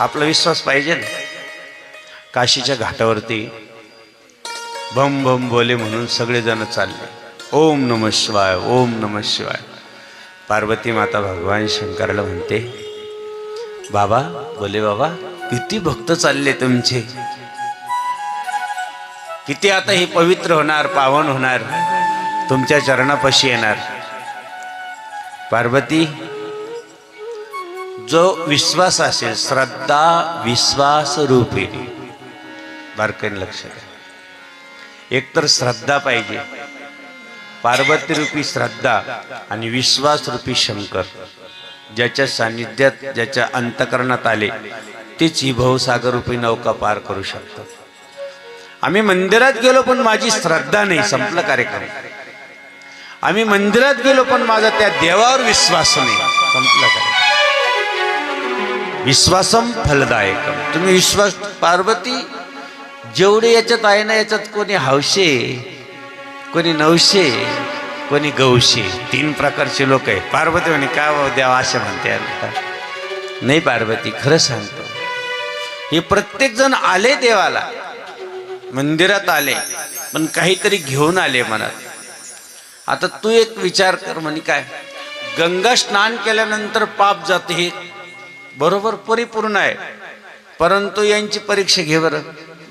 आपला विश्वास पाहिजे ना. काशीच्या घाटावरती भम भम बोले म्हणून सगळेजण चालले. ओम नम शिवाय ओम नम शिवाय. पार्वती माता भगवान शंकरला म्हणते बाबा बोले बाबा किती भक्त चालले तुमचे? किती आता हे पवित्र होणार पावन होणार तुमच्या चरणापाशी येणार? पार्वती जो विश्वास असेल श्रद्धा विश्वास रूपी बारकाईने लक्ष द्या. एकतर श्रद्धा पाहिजे. पार्वती रूपी श्रद्धा आणि विश्वास रूपी शंकर. ज्याच्या सान्निध्यात ज्याच्या अंतकरणात आले तेच ही भवसागर रूपी नौका पार करू शकतात. आम्ही मंदिरात गेलो पण माझी श्रद्धा नाही. संपला कार्यक्रम. आम्ही मंदिरात गेलो पण माझा त्या देवावर विश्वास नाही. संपला विश्वासम फलदायकम. तुम्ही विश्वास पार्वती जेवढे याच्यात आहे ना याच्यात कोणी हौशे कोणी नवशे कोणी गौशे तीन प्रकारचे लोक आहे पार्वती म्हणे का द्यावा असे म्हणते. नाही पार्वती खरं सांगतो. हे प्रत्येक जण आले देवाला. मंदिरात आले पण काहीतरी घेऊन आले मनात. आता तू एक विचार कर म्हणे काय गंगा स्नान केल्यानंतर पाप जाते हे बरोबर परिपूर्ण आहे. परंतु यांची परीक्षा घे बरं.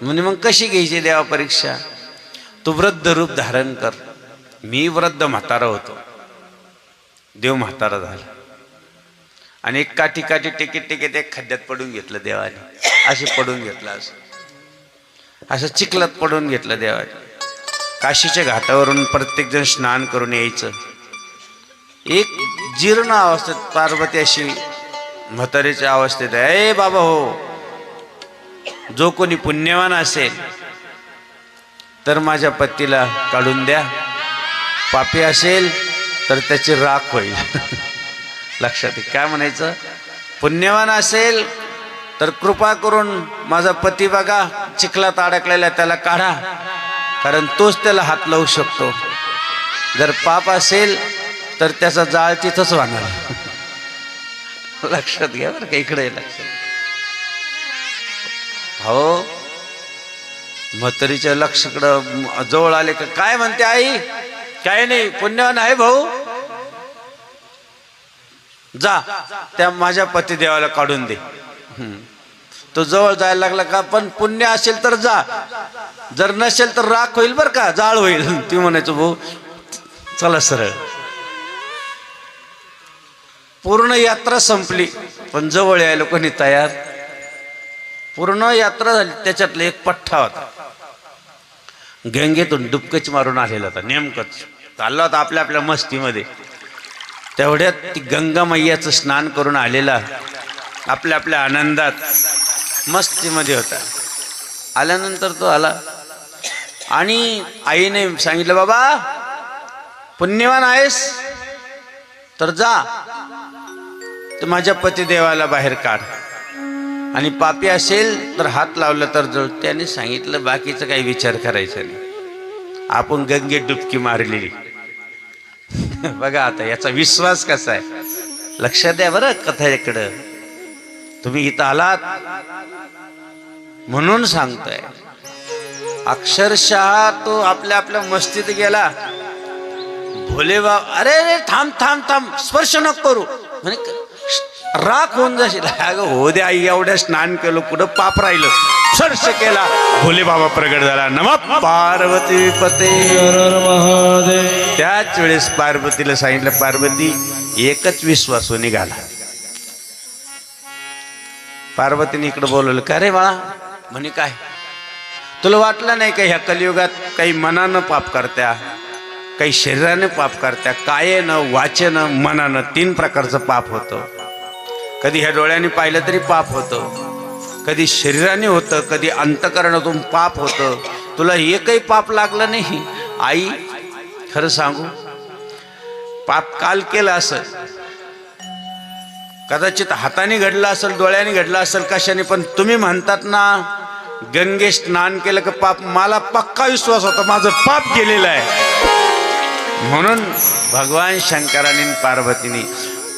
म्हणजे मग कशी घ्यायची देवा परीक्षा? तू वृद्ध रूप धारण कर. मी वृद्ध म्हातारा होतो. देव म्हातारा झाला. आणि एक काठी काठी टिकीट टिकीट एक खड्ड्यात पडून घेतलं देवाने. असे पडून घेतलं असं. असं चिखलात पडून घेतलं देवाने. काशीच्या घाटावरून प्रत्येकजण स्नान करून यायचं. एक जीर्ण अवस्थेत पार्वती अशी म्हातारीच्या अवस्थेत आहे. ए बाबा हो जो कोणी पुण्यवान असेल तर माझ्या पतीला काढून द्या. पापी असेल तर त्याची राख होईल. लक्षात येईल काय म्हणायचं? पुण्यवान असेल तर कृपा करून माझा पती बघा. चिखलात अडकलेला त्याला काढा. कारण तोच त्याला हात लावू शकतो. जर पाप असेल तर त्याचा जाळ तिथंच वाहणार लक्षात घ्या बरं का इकडे लक्षात हो. म्हातारीच्या लक्षकडं जवळ आले का काय म्हणते आई? काय नाही पुण्यवान आहे भाऊ. जा त्या माझ्या पतिदेवाला काढून दे. तो जवळ जायला लागला का पण पुण्य असेल तर जा. जर नसेल तर राख होईल बर का जाळ होईल. ती म्हणायचं भाऊ चला सरळ. पूर्ण यात्रा संपली. पण जवळ यायला कोणी तयार? पूर्ण यात्रा झाली त्याच्यातला एक पठ्ठा होता. गंगेतून डुबकच मारून आलेला होता नेमकंच. चालला होता आपल्या आपल्या मस्तीमध्ये. तेवढ्यात ती गंगा मैयाचं स्नान करून आलेला आपल्या आपल्या आनंदात मस्तीमध्ये होता. आल्यानंतर तो आला. आणि आईने सांगितलं बाबा पुण्यवान आहेस? तर जा. तर माझ्या पतिदेवाला बाहेर काढ. आणि पापी असेल तर हात लावला तर जो त्याने सांगितलं बाकीचं काही विचार करायचा नाही. आपण गंगेत डुबकी मारलेली बघा आता याचा विश्वास कसा आहे? लक्षात द्या बरं कथेकडं. तुम्ही इथं आलात म्हणून सांगतोय. अक्षरशः तो आपल्या आपल्या मस्तीत गेला. भोले बा अरे अरे थांब थांब थांब स्पर्श नको करू. म्हणे राख होऊन जाशील. अगं हो द्या आई एवढ्या स्नान केलं कुठं पाप राहिलं. सर्श केला. भोले बाबा प्रगट झाला. नम पार्वती पते. त्याच वेळेस पार्वतीला सांगितलं पार्वती एकच विश्वासू निघाला. पार्वतीने इकडे बोलवलं का रे बाळा? म्हणे काय? तुला वाटलं नाही का ह्या कलियुगात काही मनानं पाप करत्या? काही शरीराने पाप करत्या? कायेनं वाचेनं मनानं तीन प्रकारचं पाप होतं. कधी ह्या डोळ्याने पाहिलं तरी पाप होतं. कधी शरीराने होतं कधी अंतकरणातून पाप होतं. तुला एकही पाप लागलं नाही. आई खरं सांगू पाप काल केलं असं कदाचित हाताने घडलं असेल डोळ्याने घडलं असेल कशाने पण तुम्ही म्हणतात ना गंगे स्नान केलं का पाप मला पक्का विश्वास होता माझं पाप गेलेलं आहे. म्हणून भगवान शंकराने पार्वतीने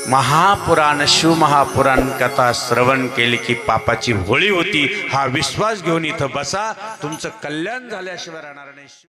महापुराण शिवमहापुराण कथा श्रवण केली की पापाची होळी होती. हा विश्वास घेऊन इथं बसा. तुमचं कल्याण झाल्याशिवाय राहणार नाही.